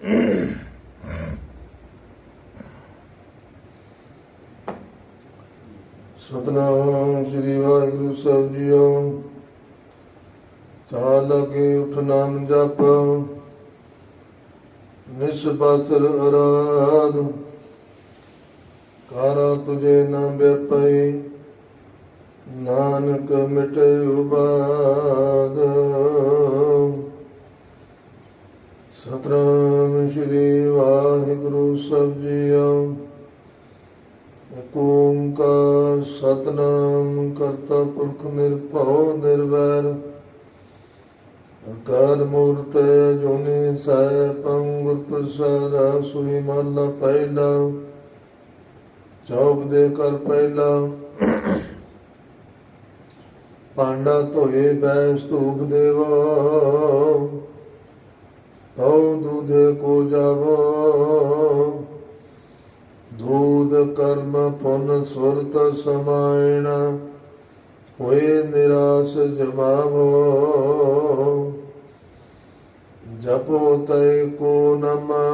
ਸਤਨਾਮ ਸ੍ਰੀ ਵਾਹਿਗੁਰੂ ਸਾਹਿਬ ਜੀਓ। ਚਾਲ ਕੇ ਉਠ ਨਾਮ ਜਪ। ਨਿਸਬਸਰ ਅਰਾਧ। ਕਾਰਾ ਤੁਝੇ ਨਾ ਬੇਪਈ ਨਾਨਕ ਮਿਟੇ ਉਬਾਦ ਓੰਕਾਰ ਸਤਨਾਮ ਕਰਤਾ ਪੁਰਖ ਨਿਰਭਉ ਨਿਰਵੈਰ। ਅਕਾਲ ਮੂਰਤ ਜੁਨੀ ਸੈਭੰ ਗੁਰ ਪ੍ਰਸਾਦ, ਸੁਈ ਮਹਲਾ ਪਹਿਲਾ। ਚੌਕ ਦੇ ਕਰ ਪਹਿਲਾ। ਪਾਂਡਾ ਧੋਏ ਬੈ ਸਤੂਪ ਦੇਵੋ। ਤਉ ਦੁਧੇ ਕੋ ਜਾਵੋ। ਦੂਧ ਕਰਮ ਪੁਨ ਸੁਰਤ ਸਮਾਇਣ, ਹੋਏ ਨਿਰਾਸ ਜਮਾਵੋ। ਜਪੋ ਤੈ ਕੋ ਨਮਾ,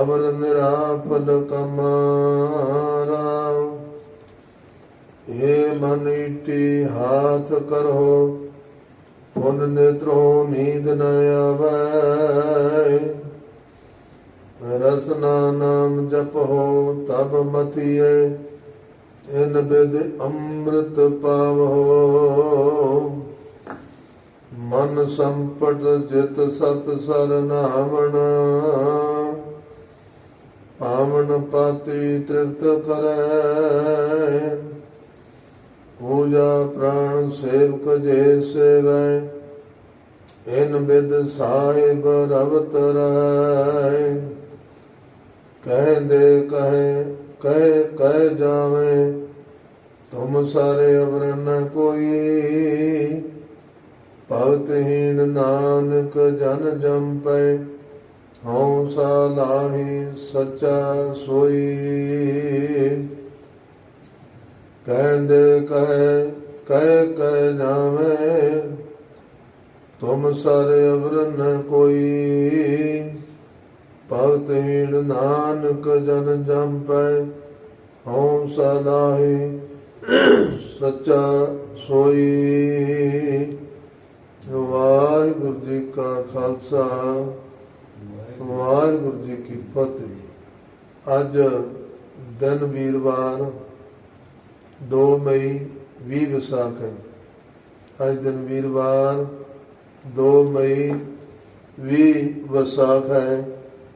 ਅਵਰ ਨਿਰਾਫਲ ਕਮਾਰਾ। ਏ ਮਨ ਇਟੀ ਹਾਥ ਕਰੋ, ਪੁਨ ਨੇਤਰੋ ਨੀਂਦ ਨ ਆਵੈ। ਰਸਨਾ ਨਾਮ ਜਪੋ ਤਬ ਮਤੀਏ, ਇਨ ਬਿਦ ਅੰਮ੍ਰਿਤ ਪਾਵੋ ਮਨ ਸੰਪਟ ਜਿਤ ਸਤ ਸਰ ਨਾਵਣ, ਪਾਵਨ ਪਾਤੀ ਤ੍ਰਿਪਤ ਕਰੈ। ਪੂਜਾ ਪ੍ਰਾਣ ਸੇਵਕ ਜੇ ਸੇਵੈ, ਇਨ ਬਿਦ ਸਾਹਿਬ ਰਵਤ ਕਹਿ ਦੇ ਕਹੇ, ਕਹਿ ਕਹਿ ਜਾਵੇਂ। ਤੁਮ ਸਾਰੇ ਅਵਰ ਨ ਕੋਈ। ਭਗਤਹੀਨ ਨਾਨਕ ਜਨ ਜੰਪੈ, ਹਉ ਸਾ ਲਾਹੀ ਸੱਚਾ ਸੋਈ। ਕਹਿੰਦੇ ਕਹੇ, ਕਹਿ ਕਹਿ ਜਾਵੇਂ। ਤੁਮ ਸਾਰੇ ਅਵਰ ਨ ਕੋਈ। ਭਗਤਹੀਣ ਨਾਨਕ ਜਨ ਜੰਪੈ ਹਉ ਸਲਾਹੀ ਸੱਚਾ ਸੋਈ। ਵਾਹਿਗੁਰੂ ਜੀ ਕਾ ਖਾਲਸਾ, ਵਾਹਿਗੁਰੂ ਜੀ ਕੀ ਫਤਿਹ। ਅੱਜ ਦਿਨ ਵੀਰਵਾਰ 2 ਮਈ 20 ਵਿਸਾਖ ਹੈ। ਅੱਜ ਦਿਨ ਵੀਰਵਾਰ 2 ਮਈ 20 ਵਿਸਾਖ ਹੈ।